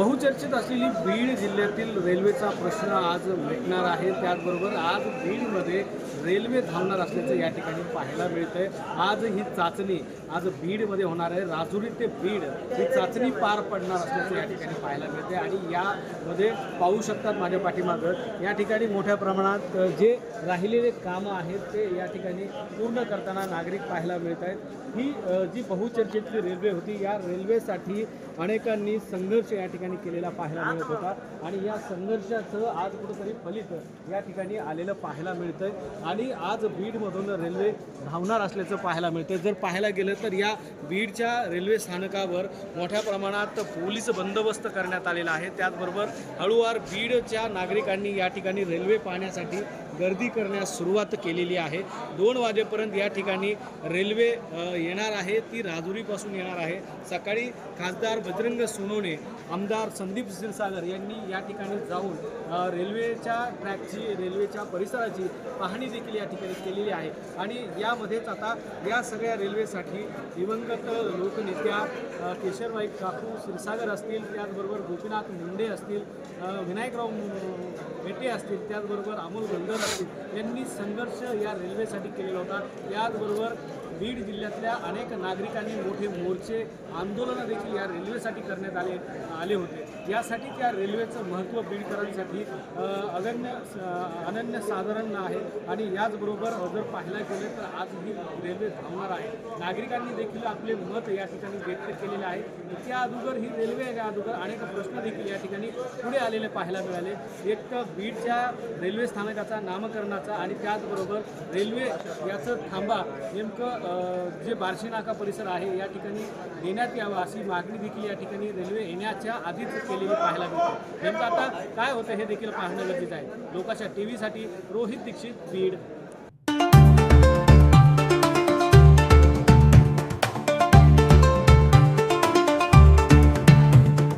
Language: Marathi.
बहुचर्चित असलेली बीड जिल्ह्यातील रेल्वेचा प्रश्न आज मिटणार आहे. त्याचबरोबर आज बीडमध्ये रेल्वे धावणार असल्याचं या ठिकाणी पाहायला मिळतंय. आज ही चाचणी आज बीडमध्ये होणार आहे. राजुरी ते बीड ही चाचणी पार पडणार असल्याचं या ठिकाणी पाहायला मिळते आणि यामध्ये पाहू शकतात माझ्या पाठीमागं या ठिकाणी मोठ्या प्रमाणात जे राहिलेले कामं आहेत ते या ठिकाणी पूर्ण करताना नागरिक पाहायला मिळत आहेत ही जी बहुचर्चितली रेल्वे होती या रेल्वेसाठी अनेकांनी संघर्ष या ठिकाणी केलेला पाहायला मिळत होता. आणि या संघर्षाचं आज कुठंतरी फलित या ठिकाणी आलेलं पाहायला मिळतंय. आणि आज बीडमधून रेल्वे धावणार असल्याचं पाहायला मिळतंय. जर पाहायला गेलं तर या बीडच्या रेल्वे स्थानकावर मोठ्या प्रमाणात पोलीस बंदोबस्त करण्यात आलेला आहे. त्याचबरोबर हळूवार बीडच्या नागरिकांनी या ठिकाणी रेल्वे पाहण्यासाठी गर्दी करण्यास सुरुवात केलेली आहे. दोन वाजेपर्यंत या ठिकाणी रेल्वे येणार आहे. ती राजुरीपासून येणार आहे. सकाळी खासदार बजरंग सोनवणे आमदार संदीप क्षीरसागर यांनी या ठिकाणी जाऊन रेल्वेच्या ट्रॅकची रेल्वेच्या परिसराची पाहणी देखील या ठिकाणी केलेली आहे. आणि यामध्येच आता या सगळ्या रेल्वेसाठी दिवंगत लोकनेत्या केशरबाई काकू क्षीरसागर असतील त्याचबरोबर गोपीनाथ मुंडे असतील विनायकराव मेटे असतील त्याचबरोबर अमोल गंधर यांनी संघर्ष या रेल्वेसाठी केलेला होता. त्याचबरोबर बीड जिल्ह्यातल्या अनेक नागरिकांनी मोठे मोर्चे आंदोलनं देखील या रेल्वेसाठी करण्यात आले आले होते. यासाठी त्या रेल्वेचं महत्त्व बीडकरांसाठी अ, अगण्य स- अनन्य साधारण आहे. आणि याचबरोबर जर पाहायला गेलं तर आज ही रेल्वे धावणार आहे. नागरिकांनी देखील आपले मत या ठिकाणी व्यक्त केलेले आहे. त्या अगोदर ही रेल्वे या अगोदर अनेक प्रश्न देखील या ठिकाणी पुढे आलेले पाहायला मिळाले. एक तर बीडच्या रेल्वे स्थानकाचा नामकरणाचा आणि त्याचबरोबर रेल्वे याचं थांबा नेमकं जे बार्शी नाका परिसर आहे या ठिकाणी देण्यात यावं अशी मागणी देखील या ठिकाणी रेल्वे येण्याच्या आधीच केलेली पाहायला मिळते. नेमकं आता काय होतं हे देखील पाहणं गरजेचं आहे. लोकांच्या टी व्हीसाठी रोहित दीक्षित बीड.